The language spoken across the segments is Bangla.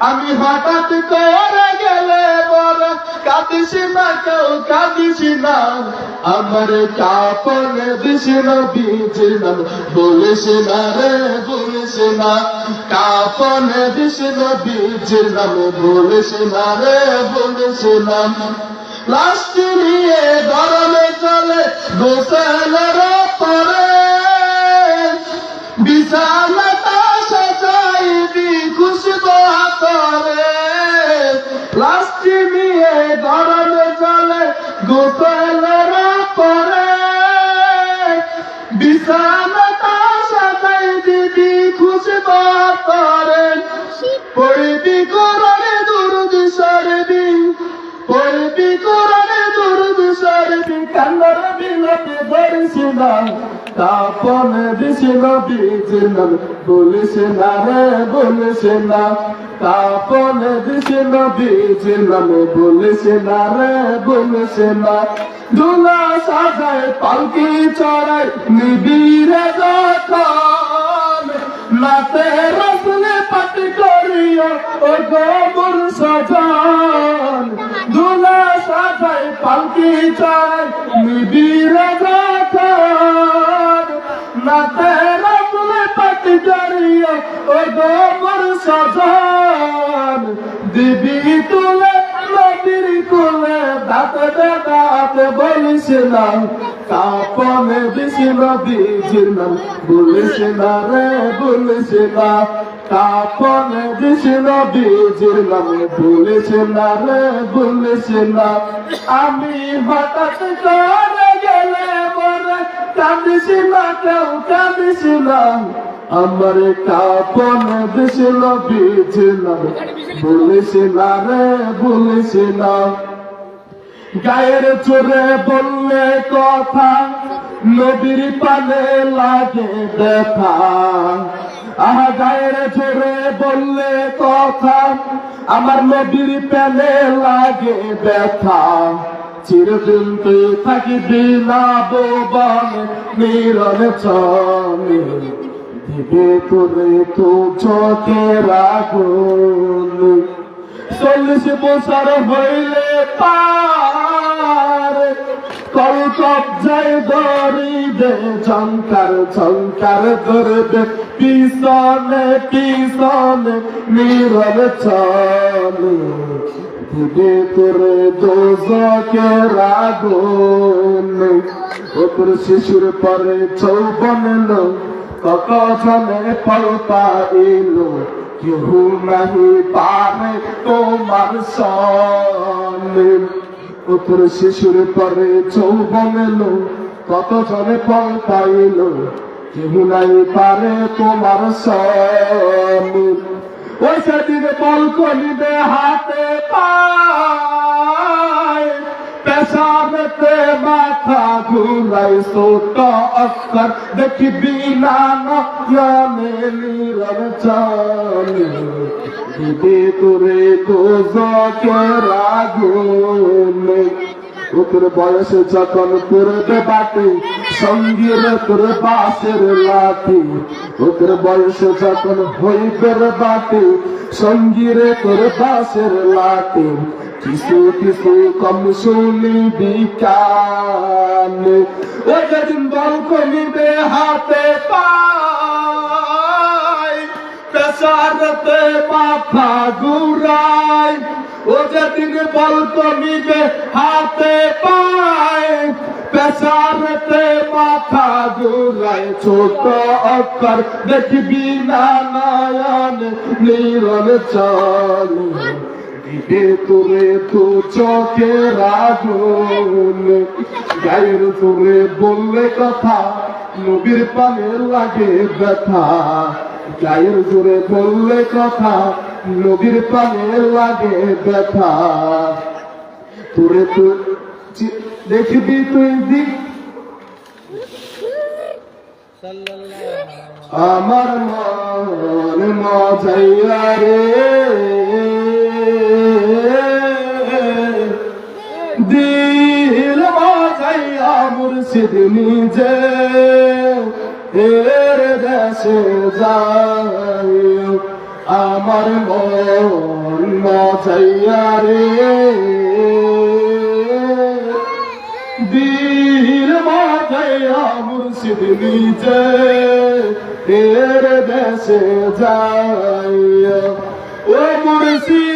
আমি হঠাৎ করে গেলে বড় কাঁদিস না কেউ, কাঁদিস না। আমার কাপনে দিস না। নাম বলিস না রে, বলিস না। কাপনে দিস না। নাম বলিস না রে, বলিস না। লাস্ট নিয়ে গরমে চলে গোসলের পরে বিছানাটা ধরিস না তাপন নবীজির নাম বলিস না রে বলিস না। তাপন নবীজির নাম বলিস না রে বলিস না। দুলা সাজায়, পালকি চড়ায়, নিবিড়ে যখন নাতে রসলে পাটি করিও ও গোবর সজন। দুলা সাজাই পালকি চাই নিবিড়ে যখন করিও ও গোবর সজন। দিবি তুলে নদীর কুলে দাঁতে দাঁতে বলিছিলাম। দিছিল বীজির নাম বলিস না রে বলিস না কাপনে বীজির নামে বলিস না রে বলিস না আমি হঠাৎ করে গেলে মরে কান্দিস না কেউ কান্দিস না। আমার কাপনে নামে বলিস না রে বলিস না গায়ের চোরে বললে কথা নদীর পানে লাগে ব্যথা। আহা, গায়ের চোরে বললে কথা, আমার নদীর পেলে লাগে ব্যথা। চিরদিন তুই থাকিবি না বোবান, নিরন চলে দিবে তোরে তো চোখে রাগুন। চল্লিশ বছর হইলে পার। কল কবজায় ধরিবে ঝঙ্কার ঝঙ্কার ধরবে। পিছনে পিছনে নীরব চলে। দিবে তোরে দোজকে রাগুন। ওপর শিশুর পরে চৌবন লোক। ফল পাইলো কেহ নাহি পারে তোমার সনে ওপর শিশুর পরে চৌবন এলো কত জনে পাইলো, কেহ নাই পারে তোমার সনে ওই সেদিন বল কলিবে হাতে পায় ঘুরাই সোট অক্ষর দেখবি না নয়নে নীরব চলে। দিদি তোরে তো জকে রাগুনে ওপর বয়সে যখন করবে বাটি সঙ্গীর তোর বাসের লাঠি। ওপর বয়সে যখন হইবে বাটি সঙ্গীরে তোর বাসের লাঠি। কিছু কিছু কম শুনিবি কান ও যেদিন বল কমিবে হাতে পাই। পেশারতে মাথা ঘুরাই ও যেদিন বল হাতে পাই পেশারতে মাথা ঘুরাই ছোট অক্ষর দেখবি না নয়ন নীরব চলে। দিবে তোরে তো চোখে রাগুন। গায়ের তোরে বললে কথা, নবীর পানে লাগে ব্যথা। গায়ের জোরে বললে কথা, নবীর পানে লাগে ব্যথা। তোরে তো দেখবি তুই দিক আমার মন মজাইয়া রে। দিল মজাইয়া মুর্শিদ নিজে। দেশে যাই আমার মন মাঝাইয়া রে। দিল মাঝাইয়া মুর্শিদ নিজে এর দেশে যাই ও মুর্শিদ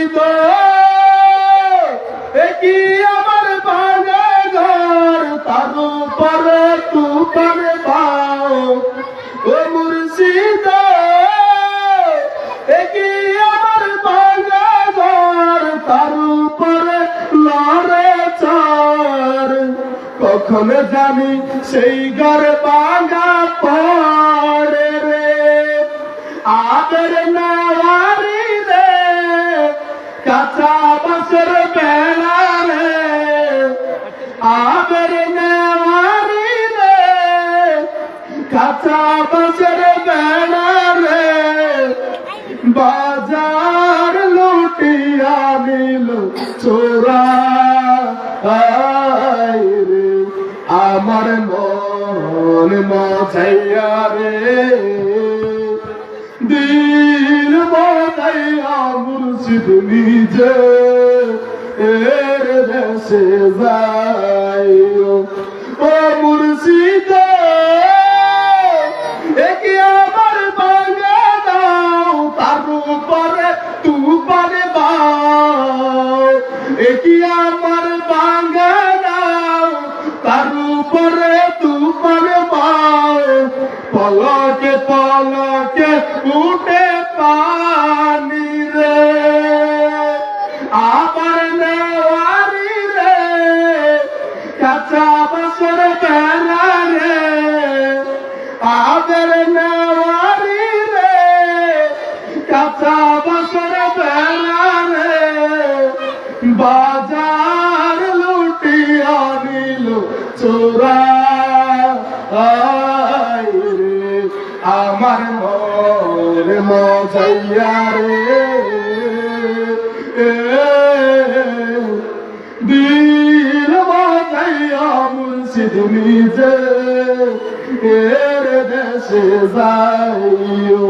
কখন জানি সেই ঘর বাঙা পড়ে আমার মন মজাইয়া রে। দিল মজাইয়া মুর্শিদ নিজে এর দেশে যাইও। ও মুর্শিদ একে আমার দাও? তার উপরে তুফানে মা পলকে পলকে উঠে চোরা আয় রে আমার মন মজাইয়া রে। দিল মজাইয়া মুর্শিদ নিজে এর দেশে যাইও।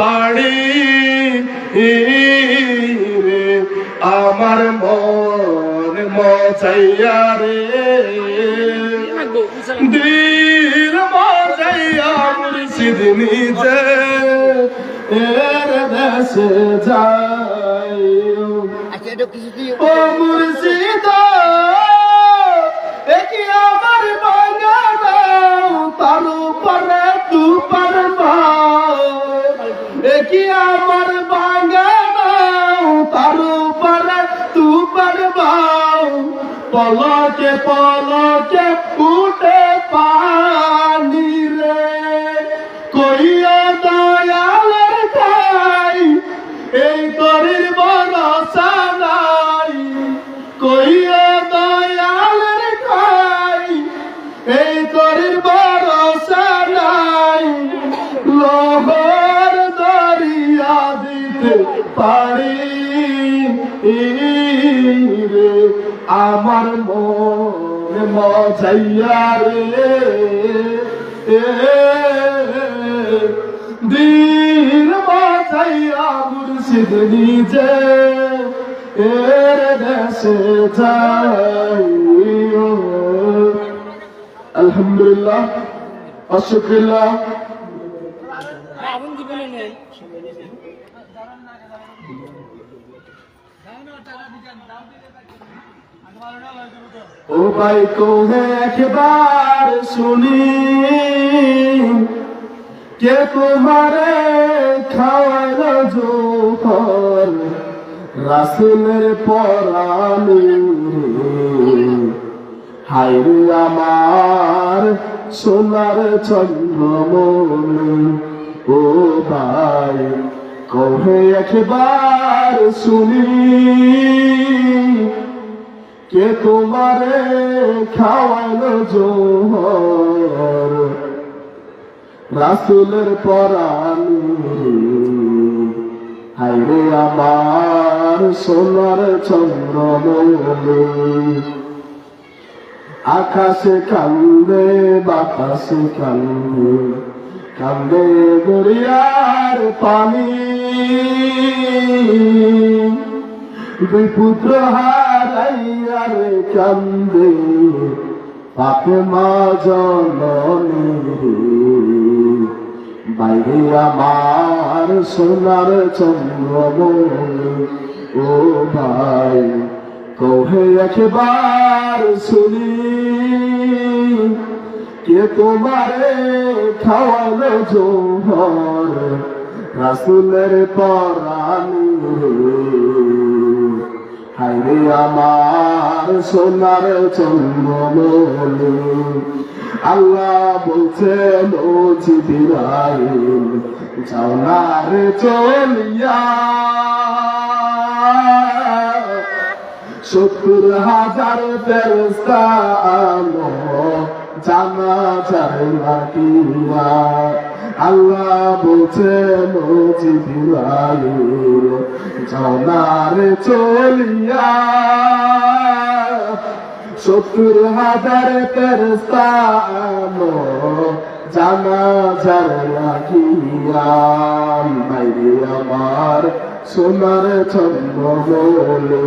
পারি রে আমার মন মজাইয়া রে। দিল মজাইয়া মুর্শিদ নিজে এর দেশে যাইও। আচ্ছা ও মুর্শিদ পলকে উঠে পানি রে। কইয়া দয়ালের ঠাই, এই তরির ভরসা নাই। কইয়া দয়ালের ঠাই, এই তরির ভরসা নাই। লোহর দরিয়া দিতে পারি রে। আমার মন মজাইয়া রে দিন বাজাইয়া মুর্শিদ নিজে এর দেশে আলহামদুলিল্লাহ অশুক্রিল্লাহ। ভাই কোহে একবার শুনি। কে তোমারে খাওয়াইল জোহর? রাসুলের পরাণী। হাইরে আমার সোনার চন্দ্রমণি। ও ভাই, কহে একবার শুনি। কে তোমারে খাওয়ালো জোহর? রাসুলের পরাণী হাইরে আমার সোনার চন্দ্রমণি আকাশে কান্দে, বাতাসে কান্দে কান্দে দরিয়ার পানি। দুই পুত্র হারাইয়ার কান্দে পাপে মা জননী। বাইরে আমার সোনার চন্দ্রমণি, ও ভাই, কহে একবার শুনি। কে তোমারে খাওয়ালো জোহর, রাসুলের পরাণী? হাইরে আমার সোনার চন্দ্রমণি আল্লাহ বলছেন ও জিবিরাইল যাও চলিয়া। সত্তর হাজার ফেরস্তা আলো, জানা যায় না আল্লাহ বলছেন, ও জিবিরাইল, যাও না রে চলিয়া। সত্তর হাজার জানা না কিয়াম বাইরে আমার সোনার চন্দ্রমণি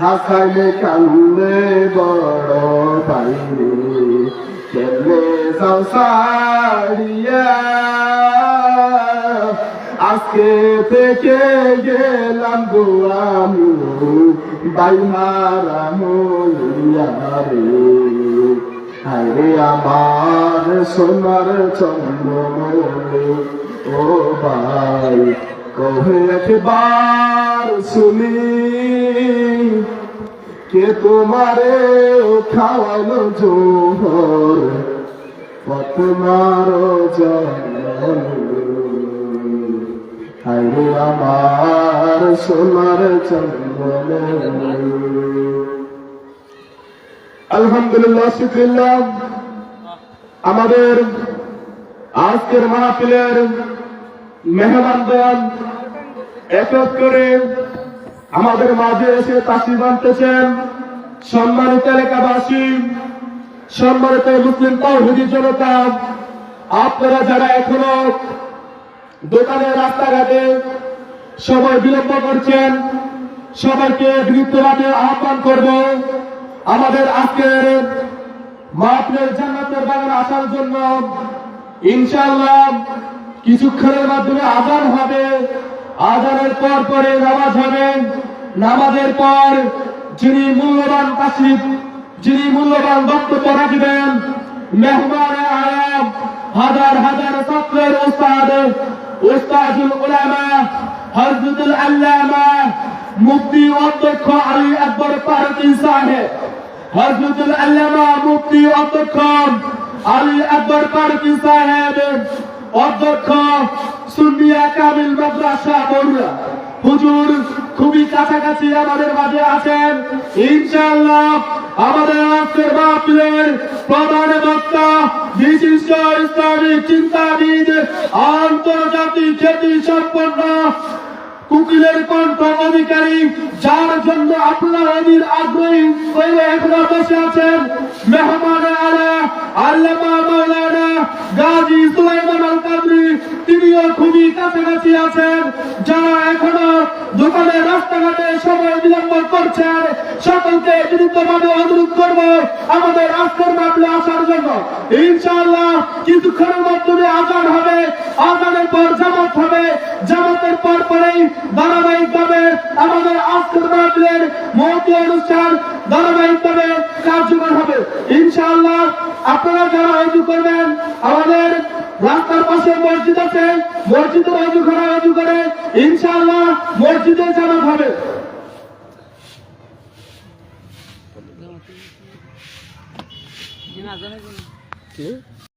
হাসাইলে কান্দে বড় বাইরে। কেমনে যাও সারিয়া আজকে থেকে গেলাম গো আমি বাইহারা হইয়া রে। হায়রে আমার সোনার চন্দ্রমণি ও ভাই কহে একবার শুনি? কে তোমারে খাওয়ালো জোহর? তোমার হাইরে আমার সোনার চন্দ্রমণি আলহামদুলিল্লাহ শুক্রিল্লাহ আমাদের আজকের মাহফিলের মেহমানগণ এক করে আমাদের মাঝে এসে তাসি বানতেছেন সম্মানিত এলাকাবাসী, সম্মানিত মুসলিম তৌহিদি জনতা, আপনারা যারা এখনও দোকানে রাস্তাঘাটে সময় বিলম্ব করছেন, সবাইকে বিরুদ্ধভাবে আহ্বান করব। আমাদের আজকের মাহফিলের জান্নাতের বাগানে আসার জন্য ইনশাআল্লাহ কিছুক্ষণের মাধ্যমে আজান হবে। আজানের পর পরে নামাজ হবে। নামাজের পর যিনি মূল্যবান তাসিফ যিনি মূল্যবান বক্তব্য রাখবেন, মেহমান আয়াম হাজার হাজার ছাত্রের ওস্তাদ ওস্তাদুল উলামা, হযরতুল আল্লামা, মুফতি অধ্যক্ষ আলী আকবর পারতি সাহেব, হযরতুল আল্লামা মুফতি অধ্যক্ষ আলী আকবর পারতি সাহেব, অধ্যক্ষ সুন্নিয়া কামিল মাদ্রাসা বড়ুয়া হুজুর, খুবই কাছাকাছি আমাদের মাঝে আছেন। ইনশাআল্লাহ আমাদের আজকের মাহফিলের প্রধান বক্তা, বিশিষ্ট ইসলামিক চিন্তাবিদ, আন্তর্জাতিক খ্যাতি সম্পন্ন কুকিলের কণ্ঠ অধিকারী, যার জন্য আপনার অধীর আগ্রহী হয়ে এখনও বসে আছেন। মেহমান আলা, আল্লামা মাওলানা গাজী সুলাইমান আল কাদরি তিনিও খুবই কাছাকাছি আছেন। যারা এখনও দোকানে, রাস্তাঘাটে সময় বিলম্ব করছেন, সকলকে বিরুদ্ধভাবে অনুরোধ করব আমাদের আজকের মামলে আসার জন্য। ইনশাআল্লাহ, কিছুক্ষণের মাধ্যমে আজান